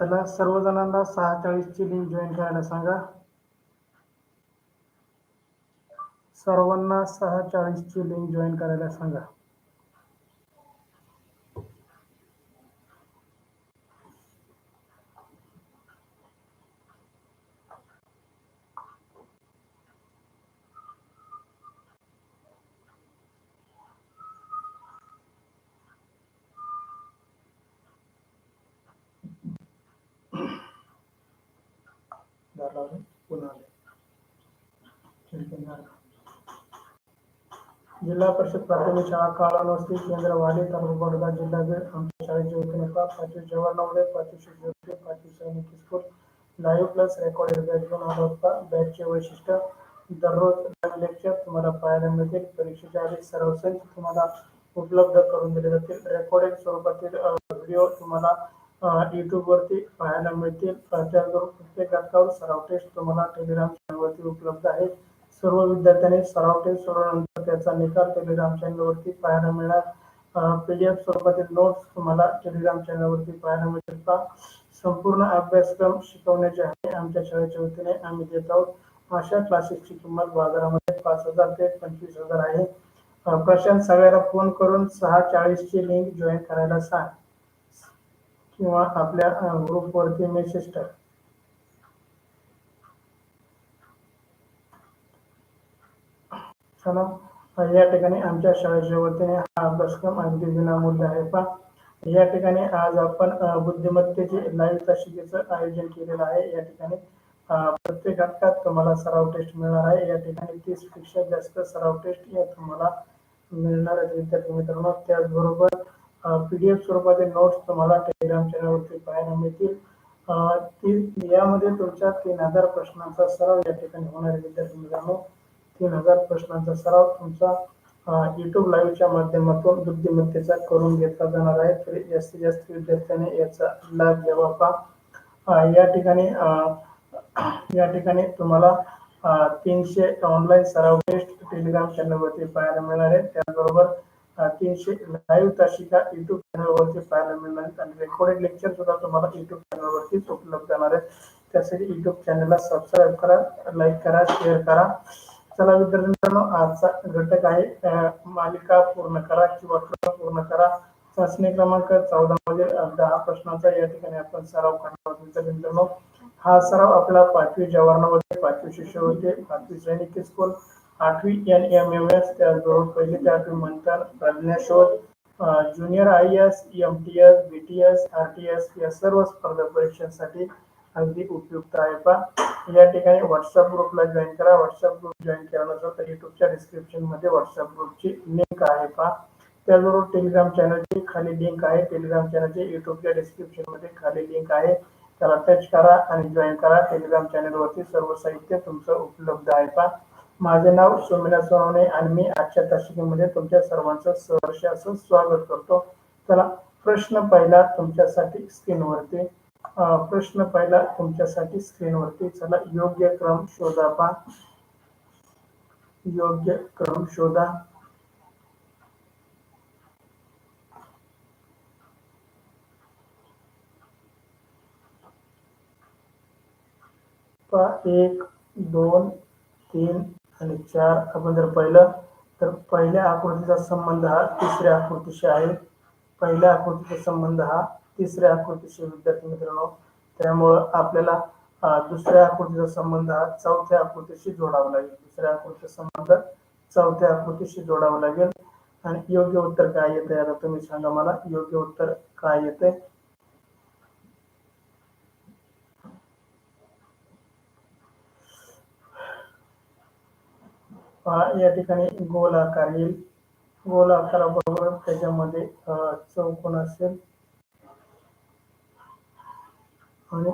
चला सर्वजणांना सहा चाळीसची link join करायला सांगा. सर्वांना सहा चाळीसची लिंक जॉईन करायला सांगा. जिल्हा परिषद प्राथमिक शाळा काळानवस्ती केंद्र वाडी तालुका बडोदा जिल्हा बीड आमच्या शाळेचे वतीने का पाचवी जवाहर नवले पाचवी शिक्षक पाचवी सैनिक school live plus recorded batch घेऊन आलो होता बॅचचे वैशिष्ट्य दररोज लाईव्ह लेक्चर तुम्हाला पाहायला मिळतील. परीक्षेच्या आधी सर्व संच तुम्हाला उपलब्ध करून दिले जातील. रेकॉर्डेड स्वरूपातील व्हिडिओ तुम्हाला यूट्यूबवरती पाहायला मिळतील. त्याचबरोबर प्रत्येक घटकावर सराव टेस्ट तुम्हाला टेलिग्राम चॅनलवरती उपलब्ध आहे सर्व विद्यार्थ्यांनी सराव टेस्ट सोडवल्यानंतर त्याचा निकाल टेलिग्राम चॅनलवरती पाहायला मिळणार. पीडीएफ स्वरूपातील नोट्स तुम्हाला टेलिग्राम चॅनलवरती पाहायला मिळू का संपूर्ण अभ्यासक्रम शिकवण्याचे आहे. आमच्या शाळेच्या वतीने आम्ही देत आहोत. अशा क्लासेसची किंमत बाजारामध्ये पाच हजार ते पंचवीस हजार आहे. प्रशांत सगळ्याला फोन करून सहा चाळीसची लिंक जॉईन करायला सांग. किंवा आपल्या ग्रुपवरती मेसेज टाक. चला. या ठिकाणी आमच्या शाळेच्या वतीने हा अभ्यासक्रम अगदी विनामूल्य आहे पा या ठिकाणी आज आपण बुद्धिमत्तेचे लाईव्ह तासिकेचं आयोजन केलेलं आहे. या ठिकाणी प्रत्येक घटकात तुम्हाला सराव टेस्ट मिळणार आहे. या ठिकाणी तीसपेक्षा जास्त सराव टेस्ट या तुम्हाला मिळणार आहेत. विद्यार्थी मित्रांनो त्याचबरोबर पीडीएफ स्वरूपातील नोट्स तुम्हाला टेलिग्राम चॅनलवरती पाहायला मिळतील. ती यामध्ये तुमच्या तीन हजार प्रश्नांचा सराव या ठिकाणी होणार आहे. विद्यार्थी मित्रांनो तीन हजार प्रश्नांचा सराव तुमचा युट्यूब लाईव्हच्या माध्यमातून बुद्धिमत्तेचा करून घेतला जाणार आहे. तरी जास्तीत जास्त विद्यार्थ्यांनी याचा लाभ घ्यावा पहा या ठिकाणी या ठिकाणी तुम्हाला तीनशे ऑनलाईन सराव टेस्ट टेलिग्राम चॅनलवरती पाहायला मिळणार आहे. त्याचबरोबर तीनशे लाईव्ह तासिका युट्यूब चॅनलवरती पाहायला मिळणार आहेत. आणि रेकॉर्डेड लेक्चर सुद्धा तुम्हाला युट्यूब चॅनलवरतीच उपलब्ध जाणार आहे त्यासाठी युट्यूब चॅनलला सबस्क्राईब करा लाईक करा शेअर करा. चला विद्यार्थी मित्रांनो आजचा घटक आहे मालिका पूर्ण करा किंवा क्रम पूर्ण करा. चाचणी क्रमांक चौदा मध्ये दहा प्रश्नांचा या ठिकाणी आपण सराव करणार आहोत. विद्यार्थी मित्रांनो हा सराव आपला पाचवी जवाहरनवोदय पाचवी शिष्यवृत्ती पाचवी सैनिक स्कूल आठवी एन एम एम एस त्याचबरोबर पहिली ते आठवी Manthan Pradnyashodh junior I S M T S B T S R T S या सर्व स्पर्धा परीक्षांसाठी अगदी उपयुक्त आहे. पा या ठिकाणी व्हॉट्सअप ग्रुपला जॉईन करा. व्हॉट्सअप ग्रुप जॉईन केला नसेल तर युट्यूबच्या डिस्क्रिप्शनमध्ये व्हॉट्सअप ग्रुपची लिंक आहे. पहा. त्याचबरोबर टेलिग्राम चॅनलची खाली लिंक आहे. टेलिग्राम चॅनलची युट्यूबच्या डिस्क्रिप्शनमध्ये खाली लिंक आहे. त्याला टच करा आणि जॉईन करा. टेलिग्राम चॅनलवरती सर्व साहित्य तुमचं उपलब्ध आहे. पहा. माझे नाव सोमिना सोनवणे आणि मी आजच्या तासिकेमध्ये तुमच्या सर्वांचं सहर्ष असं स्वागत करतो. चला प्रश्न पहिला तुमच्यासाठी स्क्रीनवरती प्रश्न पहिला तुमच्यासाठी स्क्रीनवरती चला योग्य क्रम शोधा पा योग्य क्रम शोधा. पा एक दोन तीन आणि चार. आपण जर पाहिलं तर पहिल्या आकृतीचा संबंध हा तिसऱ्या आकृतीशी आहे. पहिल्या आकृतीचा संबंध हा तिसऱ्या आकृतीशी विद्यार्थी मित्रांनो त्यामुळं आपल्याला दुसऱ्या आकृतीचा संबंध हा चौथ्या आकृतीशी जोडावा लागेल. दुसऱ्या आकृतीचा संबंध चौथ्या आकृतीशी जोडावा लागेल. आणि योग्य उत्तर काय येते आता तुम्ही सांगा मला योग्य उत्तर काय येते या ठिकाणी गोल आकार येईल. गोल आकाराबरोबर त्याच्यामध्ये चौकोन असेल. आणि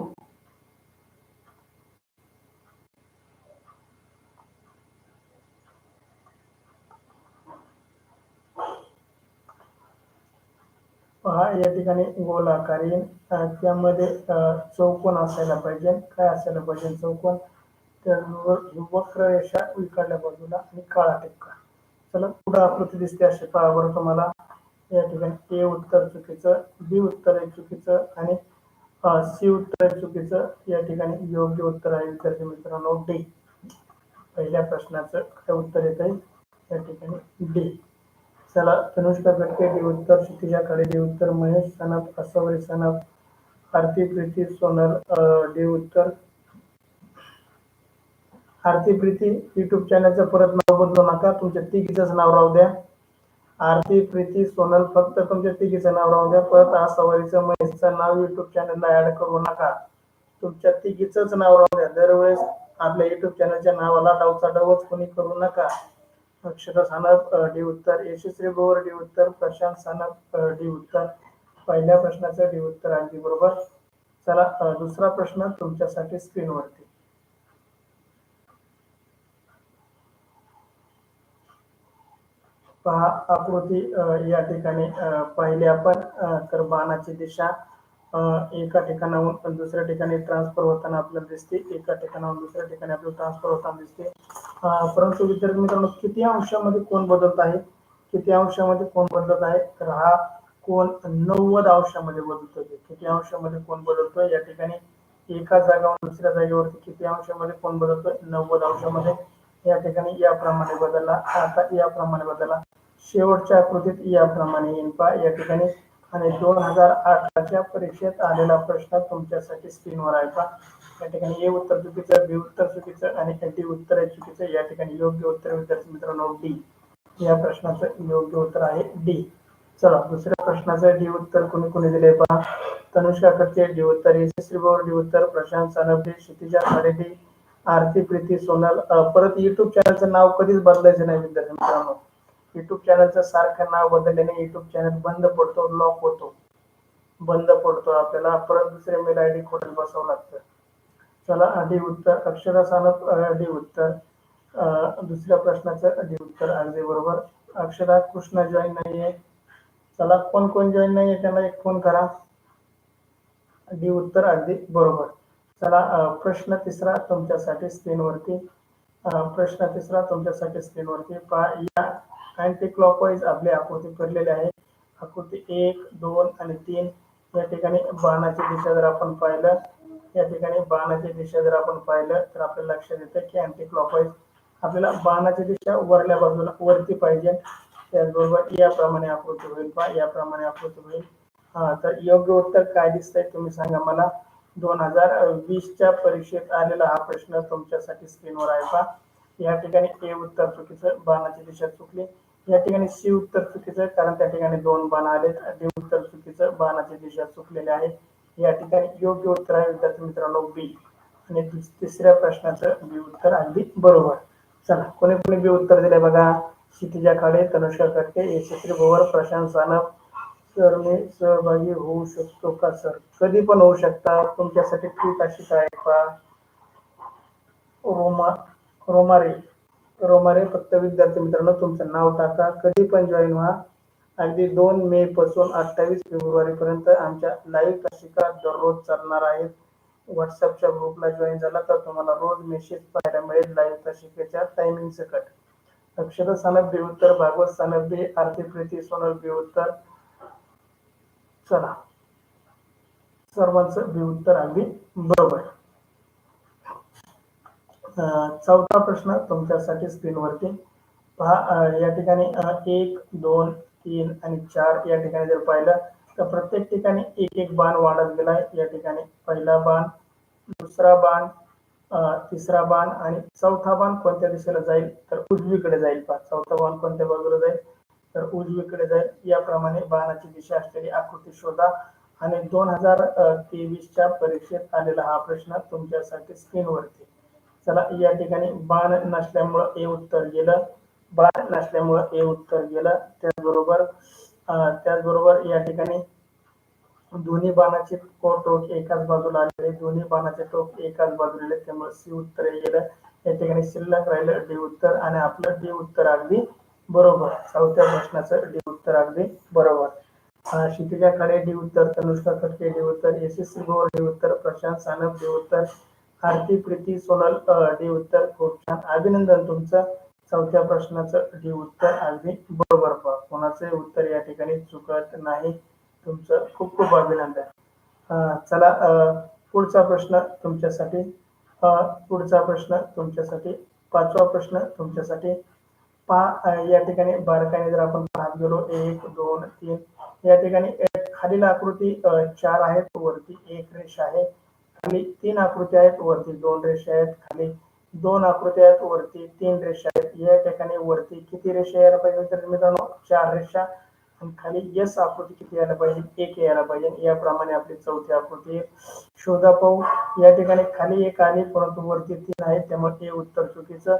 पहा या ठिकाणी गोल आकार त्यामध्ये चौकोन असायला पाहिजे. काय असायला पाहिजे चौकोन? वक्र रेषा इकडल्या बाजूला आणि काळा टिपका चला पुढे आकृती दिसते अशी. पहा बरं तुम्हाला. या ठिकाणी ए उत्तर चुकीचं बी उत्तर आहे चुकीचं आणि सी उत्तर आहे चुकीचं. या ठिकाणी योग्य उत्तर आहे. विद्यार्थी मित्रांनो डी. पहिल्या प्रश्नाचं काय उत्तर येत आहे. या ठिकाणी डी. चला तनुष्का गटके डी उत्तर क्षितिजा काळे डी उत्तर महेश सनप असवरी सनप आरती प्रीती सोनल डी उत्तर. आरती प्रीती युट्यूब चॅनलचं परत नाव बदलू नका. तुमच्या तिघीचंच नाव राहू द्या. आरती प्रीती सोनल फक्त तुमच्या तिघीचं नाव राहू द्या. परत आज सवारीचं महेशचं नाव युट्यूब चॅनलला ऍड करू नका. तुमच्या तिघीचंच नाव राहू द्या. दरवेळेस आपल्या युट्यूब चॅनलच्या नावाला डावचा डावच कोणी करू नका. अक्षर सानप डी उत्तर यशस्वी बोर डी उत्तर प्रशांत सानप डी उत्तर. पहिल्या प्रश्नाचं डी उत्तर अगदी बरोबर. चला दुसरा प्रश्न तुमच्यासाठी स्क्रीनवरती पहा आकृती या ठिकाणी पाहिली आपण. तर बाणाची दिशा एका ठिकाणाहून दुसऱ्या ठिकाणी ट्रान्सफर होताना आपल्याला दिसते. एका ठिकाणाहून दुसऱ्या ठिकाणी आपल्याला ट्रान्सफर होताना दिसते. परंतु विद्यार्थी मित्रांनो किती अंशामध्ये कोण बदलत आहे? किती अंशामध्ये कोण बदलत आहे? तर हा कोण नव्वद अंशामध्ये बदलतोय. किती अंशामध्ये कोण बदलतोय? या ठिकाणी एका जागावरून दुसऱ्या जागेवरती किती अंशामध्ये कोण बदलतोय? नव्वद अंशामध्ये. या ठिकाणी याप्रमाणे बदलला. आता याप्रमाणे बदलला. शेवटच्या आकृतीत याप्रमाणे येईल पा या ठिकाणी आणि दोन हजार अठराच्या परीक्षेत आलेला प्रश्न तुमच्यासाठी स्क्रीनवर आहे पा या ठिकाणी ए उत्तर चुकीचं बी उत्तर चुकीचं आणि डी उत्तर आहे चुकीचं. या ठिकाणी योग्य उत्तर विद्यार्थी मित्रांनो डी. या प्रश्नाचं योग्य उत्तर आहे डी. चला दुसऱ्या प्रश्नाचं डी उत्तर कोणी कोणी दिले पहा. तनुष्का कटके डी उत्तर. यशस्वी डी उत्तर. प्रशांत सानप डी क्षितिजा डी आरती प्रीती सोनल परत युट्यूब चॅनलचं नाव कधीच बदलायचं नाही विद्यार्थी मित्रांनो. युट्यूब चॅनलचं सारखं नाव बदलल्याने युट्यूब चॅनल बंद पडतो लॉक होतो. बंद पडतो आपल्याला. परत दुसरे मेल आय डी खोडून बसावं लागतं. चला डी उत्तर. अक्षरा सानप डी उत्तर. दुसऱ्या प्रश्नाचं डी उत्तर अगदी बरोबर. अक्षरा कृष्णा जॉईन नाहीये. चला कोण कोण जॉईन नाहीये? त्यांना एक फोन करा. डी उत्तर अगदी बरोबर. चला प्रश्न तिसरा तुमच्यासाठी स्क्रीनवरती प्रश्न तिसरा तुमच्यासाठी स्क्रीनवरती पहा. या अँटी क्लॉकवाईज आपली आकृती फिरलेली आहे. आकृती एक दोन आणि तीन या ठिकाणी बाणाची दिशा जर आपण पाहिलं या ठिकाणी बाणाची दिशा जर आपण पाहिलं तर आपल्याला लक्षात येतं की अँटी क्लॉकवाईज आपल्याला बाणाची दिशा वरल्या बाजूला वरती पाहिजे. त्याचबरोबर याप्रमाणे आकृती होईल. पहा याप्रमाणे आकृती होईल. हा तर योग्य उत्तर काय दिसतंय तुम्ही सांगा मला. दोन हजार वीसच्या परीक्षेत आलेला हा प्रश्न तुमच्यासाठी स्क्रीनवर आहे पहा. या ठिकाणी ए उत्तर चुकीचं बाणाची दिशा चुकली. या ठिकाणी सी उत्तर चुकीचं कारण त्या ठिकाणी दोन बाण आले डी उत्तर चुकीचं बाणाची दिशा चुकलेली आहे. या ठिकाणी योग्य उत्तर आहे विद्यार्थी मित्रांनो बी आणि तिसऱ्या प्रश्नाचं बी उत्तर अगदी बरोबर. चला कोणी कोणी बी उत्तर दिले बघा. क्षितिजा खाडे तनुष्का कटके यशस्वी भोवर प्रशांत सानप सर मी सहभागी होऊ शकतो का सर कधी पण होऊ शकता. तुमच्यासाठी ठीक अशी काय का? रोमा रोमारे रोमारे फक्त विद्यार्थी मित्रांनो तुमचं नाव टाका. कधी पण जॉईन व्हा. अगदी दोन मे पासून अठ्ठावीस फेब्रुवारी पर्यंत आमच्या लाईव्ह तासिका दररोज चालणार आहेत. व्हॉट्सअपच्या ग्रुपला जॉईन झाला तर तुम्हाला रोज मेसेज पाहायला मिळेल लाईव्ह तासिकेच्या टायमिंग सकट. अक्षर सानप बेउत्तर भागवत सानप बे आरती प्रीती सोनल बेउत्तर चला. सर्वांचं बी उत्तर अगदी बरोबर. चौथा प्रश्न तुमच्यासाठी स्क्रीनवरती. पहा या ठिकाणी एक दोन तीन आणि चार या ठिकाणी जर पाहिलं तर प्रत्येक ठिकाणी एक एक बाण वाढत गेलाय. या ठिकाणी पहिला बाण दुसरा बाण तिसरा बाण आणि चौथा बाण कोणत्या दिशेला जाईल? तर उजवीकडे जाईल. पहा चौथा बाण कोणत्या बाजूला जाईल? तर उजवीकडे जाईल याप्रमाणे बाणाची दिशा असलेली आकृती शोधा. आणि दोन हजार तेवीसच्या परीक्षेत आलेला हा प्रश्न तुमच्यासाठी स्क्रीनवरती. चला या ठिकाणी बाण नसल्यामुळं ए उत्तर गेलं. बाण नसल्यामुळं ए उत्तर गेलं. त्याचबरोबर त्याचबरोबर या ठिकाणी दोन्ही बाणाचे टोक एकाच बाजूला आलेले दोन्ही बाणाचे टोक एकाच बाजूला त्यामुळे सी उत्तर गेलं. या ठिकाणी शिल्लक राहिलं डी उत्तर आणि आपलं डी उत्तर अगदी बरोबर. चौथ्या प्रश्नाचं डी उत्तर अगदी बरोबर. क्षितिजा खडे डी उत्तर तनुष्का खटके डी उत्तर यशस्वी गोवर डी उत्तर प्रशांत सानप डी उत्तर आरती प्रीती सोनल डी उत्तर खूप छान. अभिनंदन तुमचं. चौथ्या प्रश्नाचं डी उत्तर अगदी बरोबर. पहा कोणाचे उत्तर या ठिकाणी चुकत नाही. तुमचं खूप खूप अभिनंदन. चला पुढचा प्रश्न तुमच्यासाठी पुढचा प्रश्न तुमच्यासाठी पाचवा प्रश्न तुमच्यासाठी या ठिकाणी बारकाने जर आपण पाहत गेलो एक दोन तीन या ठिकाणी खालील आकृती चार आहेत वरती एक रेषा आहे खाली तीन आकृती आहेत वरती दोन रेषा आहेत खाली दोन आकृती आहेत वरती तीन रेषा आहेत. या ठिकाणी वरती किती रेषा यायला पाहिजे तर मित्रांनो चार रेषा. आणि खाली यस आकृती किती यायला पाहिजे? एक यायला पाहिजे. याप्रमाणे आपली चौथी आकृती शोधा पाहू. या ठिकाणी खाली एक आली परंतु वरती तीन आहेत. त्यामुळे ते उत्तर चुकीचं.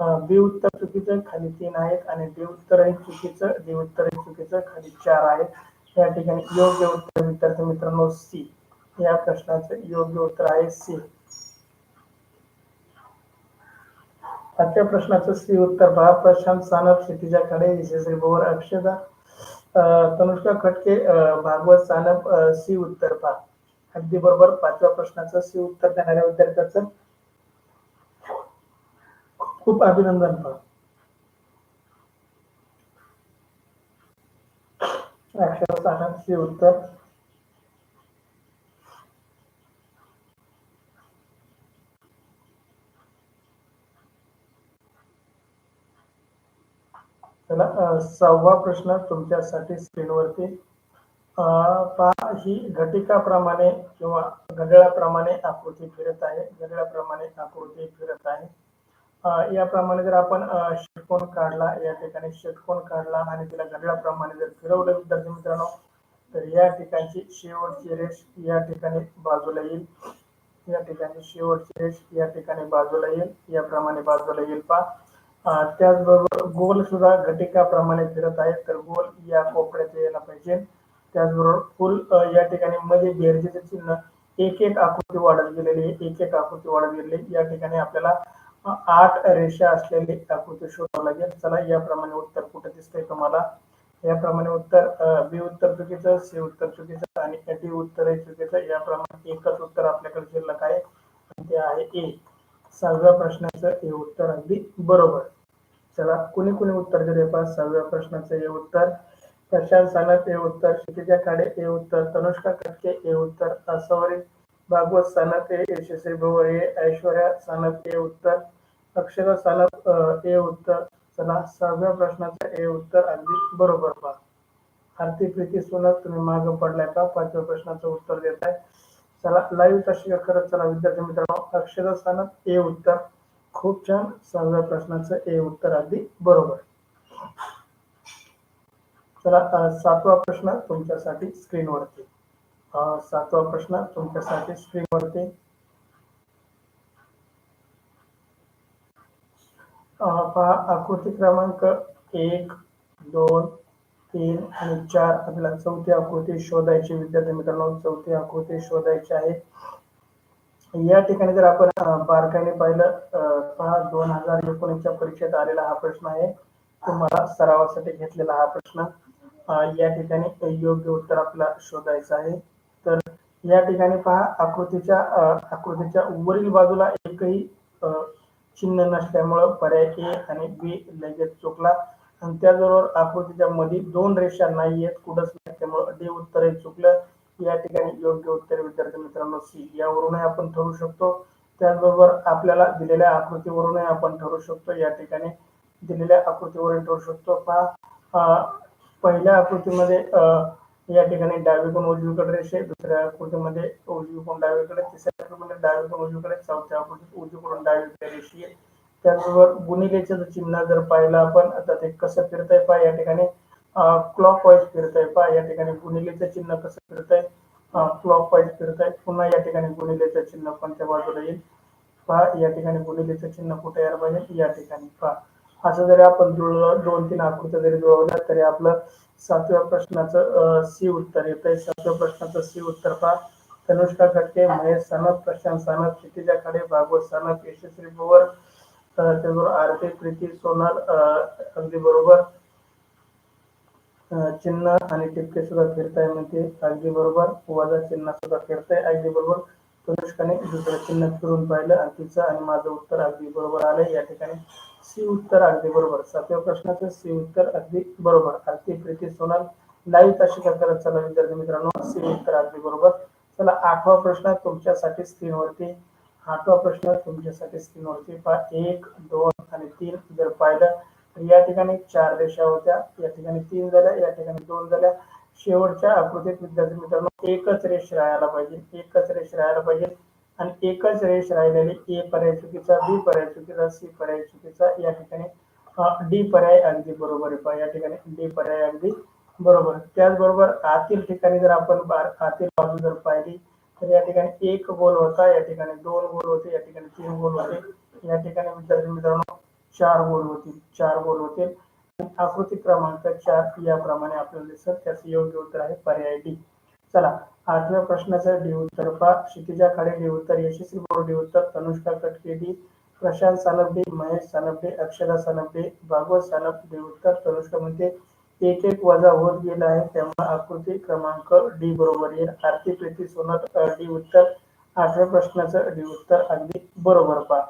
बी उत्तर चुकीचं खाली तीन आहेत आणि डी उत्तरही चुकीचं डी उत्तरही चुकीचं खाली चार आहेत. या ठिकाणी योग्य उत्तर विद्यार्थी मित्रांनो सी या प्रश्नाचं योग्य उत्तर आहे सी आजच्या प्रश्नाचं सी उत्तर पहा. प्रशांत सानप क्षितिजा खडे यशस्वी भवर अक्षदा. अं, तनुष्का खटके अं, भागवत सानप सी उत्तर पहा. अगदी बरोबर पाचव्या प्रश्नाचं सी उत्तर देणाऱ्या विद्यार्थ्याचं खूप अभिनंदन पण अक्षर उत्तर. चला सहावा प्रश्न तुमच्यासाठी स्क्रीनवरती. अं, पहा ही घटिकाप्रमाणे किंवा घड्याळाप्रमाणे आकृती फिरत आहे. घड्याळाप्रमाणे आकृती फिरत आहे. याप्रमाणे जर आपण षटकोन काढला या ठिकाणी षटकोन काढला आणि तिला घडल्याप्रमाणे जर फिरवलं विद्यार्थी मित्रांनो तर या ठिकाणची शेवटची रेष या ठिकाणी बाजूला येईल. या ठिकाणी शेवटची रेष या ठिकाणी बाजूला येईल. याप्रमाणे बाजूला येईल पहा. त्याचबरोबर गोल सुद्धा घटिकाप्रमाणे फिरत आहे. तर गोल या कोपऱ्यात यायला पाहिजे. त्याचबरोबर फुल या ठिकाणी मध्ये बेरजेचे चिन्ह एक एक आकृती वाढत गेलेली आहे. एक एक आकृती वाढत गेलेली या ठिकाणी आपल्याला आठ रेषा असलेली आकृती शोधावं लागेल. चला याप्रमाणे उत्तर कुठे दिसतंय तुम्हाला? याप्रमाणे उत्तर बी उत्तर चुकीचं सी उत्तर चुकीचं आणि डी उत्तरही चुकीचं. याप्रमाणे एकच उत्तर आपल्याकडे शिल्लक आहे. ते आहे ए. सहाव्या प्रश्नाचं हे उत्तर अगदी बरोबर. चला कुणी कुणी उत्तर दिले पहा? सहाव्या प्रश्नाचं हे उत्तर. प्रशांत सानप हे उत्तर क्षितिजा खाडे हे उत्तर तनुष्का कटके हे उत्तर असवरी भागवत सानप हे यशस्वी भोवर हे ऐश्वर्या सानप हे उत्तर अक्षरा सानप ए उत्तर चला सहाव्या प्रश्नाचं ए उत्तर अगदी बरोबर पहा. आरती प्रीती सोनक तुम्ही मागं पडलाय का? पाचव्या प्रश्नाचं उत्तर देत आहे. चला लाईव्ह शिका करत चला विद्यार्थी मित्रांनो. अक्षरा सानप ए उत्तर. खूप छान. सहाव्या प्रश्नाचं ए उत्तर अगदी बरोबर. चला सातवा प्रश्न तुमच्यासाठी स्क्रीनवरती सातवा प्रश्न तुमच्यासाठी स्क्रीनवरती पहा आकृती क्रमांक एक दोन तीन आणि चार. आपल्याला चौथी आकृती शोधायची विद्यार्थी मित्रांनो चौथी आकृती शोधायची आहे. या ठिकाणी जर आपण बारकाईने पाहिलं पहा दोन हजार एकोणीसच्या परीक्षेत आलेला हा प्रश्न आहे. तुम्हाला सरावासाठी घेतलेला हा प्रश्न. या ठिकाणी योग्य उत्तर आपल्याला शोधायचं आहे. तर या ठिकाणी पहा आकृतीच्या आकृतीच्या वरील बाजूला एकही अं, चिन्ह नसल्यामुळं पर्याय ए आणि बी लगेच चुकला. आणि त्याचबरोबर आकृतीच्या मध्ये दोन रेषा नाही आहेत कुठंच नाही. त्यामुळे डी उत्तरही चुकलं. या ठिकाणी योग्य उत्तर विद्यार्थी मित्रांनो सी यावरूनही आपण ठरवू शकतो. त्याचबरोबर आपल्याला दिलेल्या आकृतीवरूनही आपण ठरवू शकतो. या ठिकाणी दिलेल्या आकृतीवरून ठरवू शकतो. पहा पहिल्या आकृतीमध्ये अं, या ठिकाणी डावीकडून उजवीकडे रेषे दुसऱ्या आकृतीमध्ये उजवीकडून डावीकडे तिसऱ्या आकृतीमध्ये डावीकडून उजवीकडे चौथ्या आकृतीत उजवीकडून डावीकडे रेषी आहे त्याचबरोबर गुणिलेचं जर चिन्ह जर पाहिलं आपण आता ते कसं फिरतंय पहा या ठिकाणी क्लॉक वाईज फिरतंय पहा या ठिकाणी गुणिलेचं चिन्ह कसं फिरतंय क्लॉक वाईज फिरतंय. पुन्हा या ठिकाणी गुणिलेचं चिन्ह कोणत्या बाजूला येईल? पहा या ठिकाणी गुणिलेचं चिन्ह कुठे यायला पाहिजे? या ठिकाणी पहा. असं जरी आपण जुळलं दोन तीन आकृत्या जरी जुळवल्या तरी आपलं सातव्या प्रश्नाचं सी उत्तर येत आहे सातव्या प्रश्नाचं सी उत्तर पहा. तनुष्का खटके महेश सनत प्रशांत सनत क्षितिजा खडे भागवत सनत यशस्वी पवार त्याचबरोबर आरती प्रीती सोनल अगदी बरोबर. चिन्ह आणि टिपके सुद्धा फिरताय म्हणते. अगदी बरोबर. वजा चिन्ह सुद्धा फिरताय. अगदी बरोबर. तनुष्काने दुसरं चिन्ह फिरून पाहिलं आणि तिचं आणि माझं उत्तर अगदी बरोबर आलंय. या ठिकाणी सी उत्तर अगदी बरोबर. सातव्या प्रश्नाचं सी उत्तर अगदी बरोबर. आरती प्रीती सोनल लाईव्ह शिका करत चला विद्यार्थी मित्रांनो सी उत्तर अगदी बरोबर. चला आठवा प्रश्न तुमच्यासाठी स्क्रीनवरती आठवा प्रश्न तुमच्यासाठी स्क्रीनवरती पहा एक दोन आणि तीन जर पाहिलं तर या ठिकाणी चार रेषा होत्या. या ठिकाणी तीन झाल्या या ठिकाणी दोन झाल्या. शेवटच्या आकृतीत विद्यार्थी मित्रांनो एकच रेष राहायला पाहिजे. एकच रेष राहायला पाहिजे. आणि एकच रेष राहिलेली ए पर्याय चुकीचा बी पर्याय चुकीचा सी पर्याय चुकीचा या ठिकाणी डी पर्याय अगदी बरोबर आहे. पहा या ठिकाणी डी पर्याय अगदी बरोबर. त्याचबरोबर आतील ठिकाणी जर आपण आतील बाजू जर पाहिली तर या ठिकाणी एक गोल होता या ठिकाणी दोन गोल होते या ठिकाणी तीन गोल होते या ठिकाणी विद्यार्थी मित्रांनो चार गोल होतील चार गोल होतील आकृती क्रमांक चार याप्रमाणे आपल्याला दिसत त्याचं योग्य उत्तर आहे पर्याय डी. चला आठव्या प्रश्नाचं डी उत्तर पा क्षितिजा खाडे डी उत्तर यशस्वी बोर्ड डी उत्तर Tanushka Katke D Prashant Sanap D Mahesh Sanap D Akshara Sanap D Bhagwat Sanap D उत्तर तनुष्का म्हणते एक एक वजा होत गेला आहे त्यामुळे आकृती क्रमांक डी बरोबर येईल. आरती प्रीती सोनत डी उत्तर. आठव्या प्रश्नाचं डी उत्तर अगदी बरोबर पहा.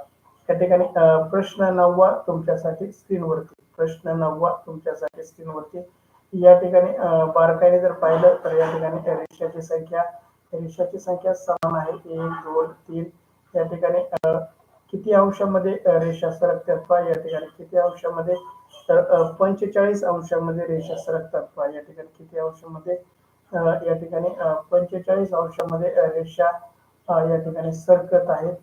त्या ठिकाणी प्रश्न नववा तुमच्यासाठी स्क्रीनवरती प्रश्न नववा तुमच्यासाठी स्क्रीनवरती या ठिकाणी बारकाईने जर पाहिलं तर या ठिकाणी रेषाची संख्या रेषाची संख्या समान आहे. एक दोन तीन. या ठिकाणी किती अंशामध्ये रेषा सरकतात पहा. या ठिकाणी किती अंशामध्ये तर पंचेचाळीस अंशामध्ये रेषा सरकतात पहा. या ठिकाणी किती अंशामध्ये या ठिकाणी पंचेचाळीस अंशामध्ये रेषा या ठिकाणी सरकत आहेत.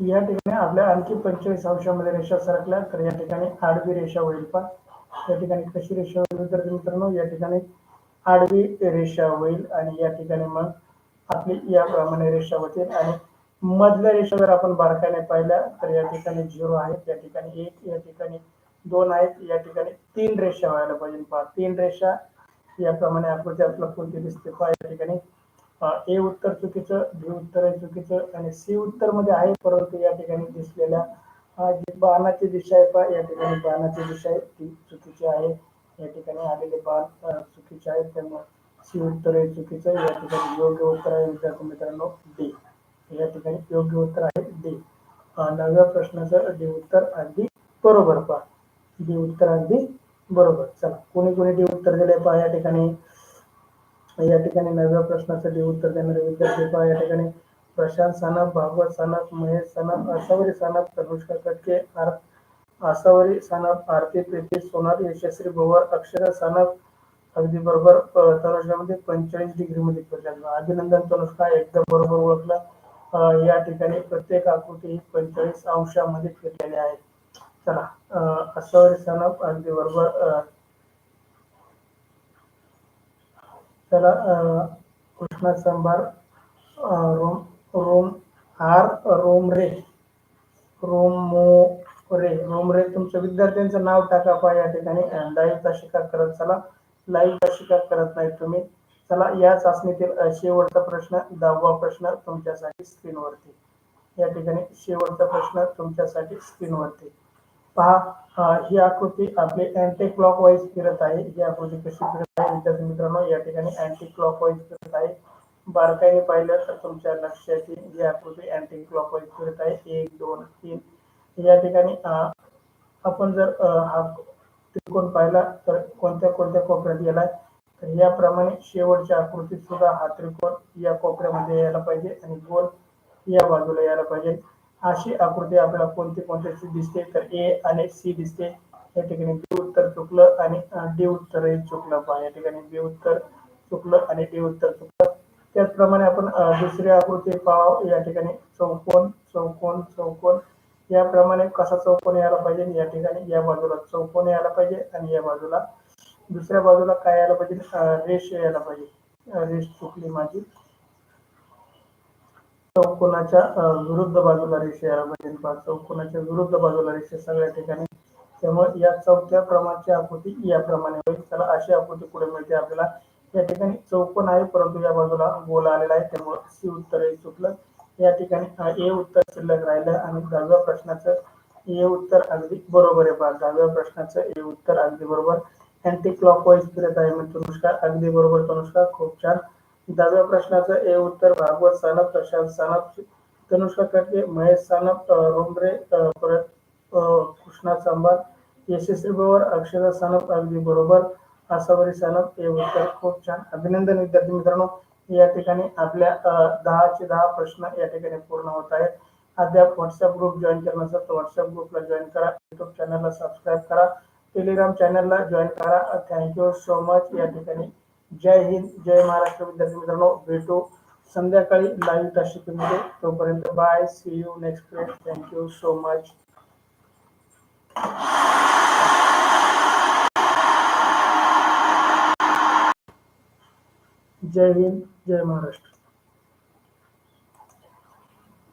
या ठिकाणी आपल्या आणखी पंचेचाळीस अंशामध्ये रेषा सरकल्या तर या ठिकाणी आडवी रेषा होईल पा या ठिकाणी कशी रेषा होईल विद्यार्थी मित्रांनो या ठिकाणी आडवी रेषा होईल आणि या ठिकाणी मग आपली याप्रमाणे रेषा होतील आणि मधल्या रेषा जर आपण बारकाने पाहिल्या तर या ठिकाणी झिरो आहेत या ठिकाणी एक या ठिकाणी दोन आहेत या ठिकाणी तीन रेषा व्हायला पाहिजे पहा तीन रेषा याप्रमाणे आकृती आपल्याला कोणती दिसते पहा या ठिकाणी ए उत्तर चुकीचं बी उत्तर आहे चुकीचं आणि सी उत्तरमध्ये आहे परंतु या ठिकाणी दिसलेल्या जी बाणाची दिशा आहे पहा या ठिकाणी बाणाची दिशा आहे ती चुकीची आहे. या ठिकाणी आलेले बाण चुकीचे आहेत त्यामुळे सी उत्तर आहे चुकीचं या ठिकाणी योग्य उत्तर आहे विद्यार्थी मित्रांनो डी. या ठिकाणी योग्य उत्तर आहे डी. नव्या प्रश्नाचं डी उत्तर अगदी बरोबर पहा. डी उत्तर अगदी बरोबर. चला कोणी कोणी डी उत्तर दिले पहा या ठिकाणी. या ठिकाणी नव्या प्रश्नासाठी उत्तर देणारे विद्यार्थी पहा. या ठिकाणी प्रशांत सानप भागवत सानप महेश सानप आसावरी सानप तनुष्का कटके आसावरी सानप आरती प्रीती सोनार यशस्वी भोवर अक्षर सानप अगदी बरोबर तनुष्कामध्ये पंचेचाळीस डिग्री मध्ये अभिनंदन तनुष्का एकदम बरोबर ओळखलं. या ठिकाणी प्रत्येक आकृती ही पंचेचाळीस अंशामध्ये फिरलेली आहे. चला आसावरी सानप अगदी बरोबर चला कृष्णा संभार रोम रोम आर रोमरे रोमोरे रोमरे तुमच्या विद्यार्थ्यांचं नाव टाका पा या ठिकाणी लाईव्हचा शिकार करत चला. लाईव्हचा शिकार करत नाही तुम्ही. चला या चाचणीतील शेवटचा प्रश्न दहावा प्रश्न तुमच्यासाठी स्क्रीनवरती या ठिकाणी शेवटचा प्रश्न तुमच्यासाठी स्क्रीनवरती पहा ही आकृती आपली अँटी क्लॉकवाईज फिरत आहे. ही आकृती कशी फिरत आहे विद्यार्थी मित्रांनो या ठिकाणी अँटी क्लॉकवाईज फिरत आहे. बारकाईने पाहिलं तर तुमच्या लक्षात येईल ही आकृती अँटी क्लॉकवाईज फिरत आहे. एक दोन तीन. या ठिकाणी आपण जर हा त्रिकोण पाहिला तर कोणत्या कोणत्या कोपऱ्यात गेलाय? तर याप्रमाणे शेवटच्या आकृतीत सुद्धा हा त्रिकोण या कोपऱ्यामध्ये यायला पाहिजे आणि गोल या बाजूला यायला पाहिजे. अशी आकृती आपल्याला कोणती कोणत्याची दिसते? तर ए आणि सी दिसते. या ठिकाणी बी उत्तर चुकलं आणि डी उत्तर चुकलं पहा या ठिकाणी बी उत्तर चुकलं आणि डी उत्तर चुकलं. त्याचप्रमाणे आपण दुसरी आकृती पाव या ठिकाणी चौकोन चौकोन चौकोन. याप्रमाणे कसा चौकोन यायला पाहिजे? या ठिकाणी या बाजूला चौकोन यायला पाहिजे आणि या बाजूला दुसऱ्या बाजूला काय यायला पाहिजे? रेष यायला पाहिजे. रेष चुकली माझी. चौकोनाच्या विरुद्ध बाजूला रेषे यायला पाहिजे. चौकोनाच्या विरुद्ध बाजूला रेषे सगळ्या ठिकाणी. त्यामुळे या चौथ्या क्रमांची आकृती याप्रमाणे होईल. चला अशी आकृती पुढे मिळते आपल्याला. या ठिकाणी चौकोन आहे परंतु या बाजूला गोल आलेला आहे. त्यामुळे सी उत्तर चुकलं या ठिकाणी ए उत्तर शिल्लक राहिलं आणि दहाव्या प्रश्नाचं ए उत्तर अगदी बरोबर आहे. पहा दहाव्या प्रश्नाचं ए उत्तर अगदी बरोबर. अँटी क्लॉक वाईज फिरत आहे म्हणजे तनुष्का अगदी बरोबर तनुष्का खूप छान. दहाव्या प्रश्नाचं ए उत्तर भागवत सानप प्रशांत सानप तनुष्का कटके महेश सानप रोमरे परत कृष्णा सांबार यशस्वी बरोबर अक्षरा सानप अगदी बरोबर आसावरी सानप ए उत्तर. खूप छान. अभिनंदन विद्यार्थी मित्रांनो. या ठिकाणी आपल्या दहाचे दहा प्रश्न या ठिकाणी पूर्ण होत आहेत. अद्याप व्हॉट्सअप ग्रुप जॉईन केला तर व्हॉट्सअप ग्रुपला जॉईन करा. युट्यूब चॅनलला सबस्क्राईब करा. टेलिग्राम चॅनलला जॉईन करा. Thank you so much. या ठिकाणी जय हिंद, जय महाराष्ट्र विद्यार्थी मित्रांनो. भेटू संध्याकाळी लाईव्ह ताशिकीमध्ये तोपर्यंत बाय सी यू नेक्स्ट वेळ थँक्यू सो मच जय हिंद, जय महाराष्ट्र.